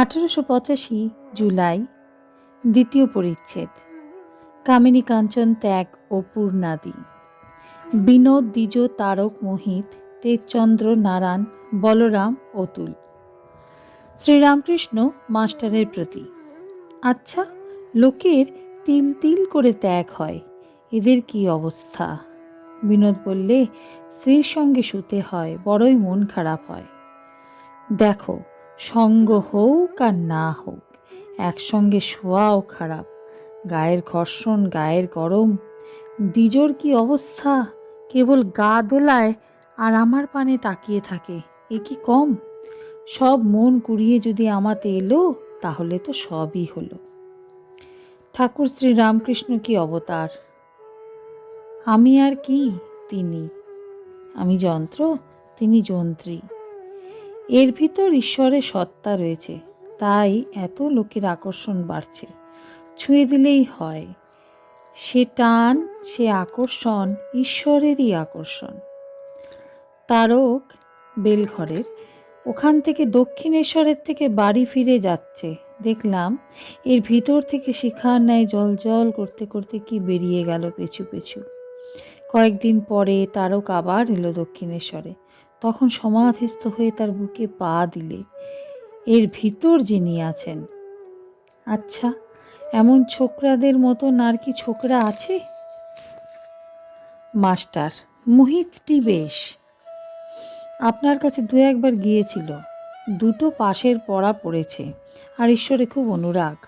আঠেরোশো পঁচাশি জুলাই, দ্বিতীয় পরিচ্ছেদ, কামিনী কাঞ্চন ত্যাগ ও পূর্ণাদি। বিনোদ দ্বিজ তারক মোহিত, তেজচন্দ্র নারায়ণ, বলরাম অতুল। শ্রীরামকৃষ্ণ মাস্টারের প্রতি। আচ্ছা লোকের তিল তিল করে ত্যাগ হয়, এদের কি অবস্থা? বিনোদ বললে, স্ত্রীর সঙ্গে শুতে হয়, বড়ই মন খারাপ হয়। দেখো সঙ্গ হোক আর না হোক, একসঙ্গে শোয়াও খারাপ, গায়ের ঘর্ষণ, গায়ের গরম, দ্বিজোর কি অবস্থা? কেবল গা দোলায় আর আমার পানে তাকিয়ে থাকে, এ কি কম? সব মন কুড়িয়ে যদি আমাতে এলো, তাহলে তো সবই হলো। ঠাকুর শ্রী রামকৃষ্ণ কি অবতার? আমি আর কি, তিনি? আমি যন্ত্র, তিনি যন্ত্রী। এর ভিতর ঈশ্বরের সত্তা রয়েছে, তাই এত লোকের আকর্ষণ বাড়ছে। ছুঁয়ে দিলেই হয়। সে টান, সে আকর্ষণ ঈশ্বরেরই আকর্ষণ। তারক বেলঘরের ওখান থেকে দক্ষিণেশ্বরের থেকে বাড়ি ফিরে যাচ্ছে। দেখলাম এর ভিতর থেকে শিখার ন্যায় জল জল করতে করতে কি বেরিয়ে গেল পেছু পেছু। কয়েকদিন পরে তারক আবার এলো দক্ষিণেশ্বরে। তখন সমাধিস্থ হয়ে তার বুকে পা দিলে। এর ভিতর যিনি আছেন। আচ্ছা এমন ছোকরাদের মতো আর কি ছোকরা আছে? মাস্টার, মোহিতটি বেশ। আপনার কাছে দু একবার গিয়েছিল। দুটো পাশের পড়া পড়েছে। আর ঈশ্বরে খুব অনুরাগ।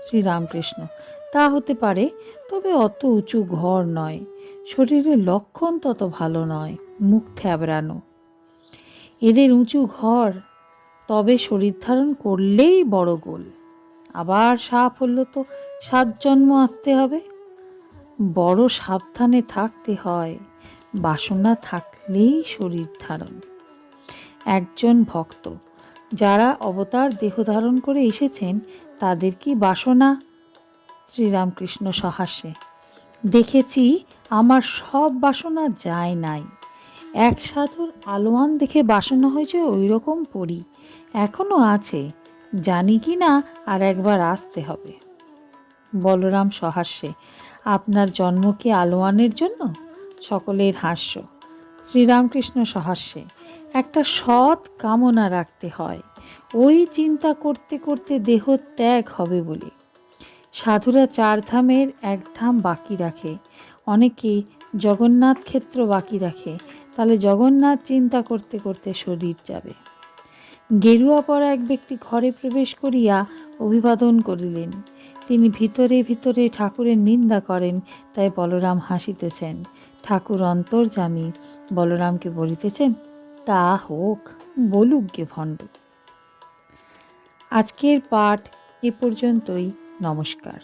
শ্রীরামকৃষ্ণ, তা হতে পারে, তবে অত উঁচু ঘর নয়। শরীরের লক্ষণ তত ভালো নয়। মুখ থ্যাবড়ানো। এদের উঁচু ঘর, তবে শরীর ধারণ করলেই বড় গোল। আবার সাপ হলো তো সাত জন্ম আসতে হবে। বড় সাবধানে থাকতে হয়, বাসনা থাকলেই শরীর ধারণ। একজন ভক্ত, যারা অবতার দেহ ধারণ করে এসেছেন, তাদের কি বাসনা? শ্রীরামকৃষ্ণ সহাস্যে দেখেছি, আমার সব বাসনা যায় নাই। এক সাধুর আলোয়ান দেখে বাসনা হয়েছে ওই রকম পড়ি এখনও আছে। জানি কি না আর একবার আসতে হবে। বলরাম সহাস্যে, আপনার জন্ম কি আলোয়ানের জন্য? সকলের হাস্য। শ্রীরামকৃষ্ণ সহাস্যে, একটা সৎ কামনা রাখতে হয়। ওই চিন্তা করতে করতে দেহ ত্যাগ হবে বলে। সাধুরা চার ধামের এক ধাম বাকি রাখে। অনেকে জগন্নাথ ক্ষেত্র বাকি রাখে। তাহলে জগন্নাথ চিন্তা করতে করতে শরীর যাবে। গেরুয়া পরা এক ব্যক্তি ঘরে প্রবেশ করিয়া অভিবাদন করিলেন। তিনি ভিতরে ভিতরে ঠাকুরের নিন্দা করেন, তাই বলরাম হাসিতেছেন। ঠাকুর অন্তর্জামী বলরামকে বলিতেছেন, তা হোক, বলুক গে ভণ্ড। আজকের পাঠ এ পর্যন্তই, নমস্কার।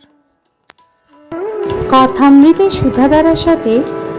কথামৃতে সুধাধারার সাথে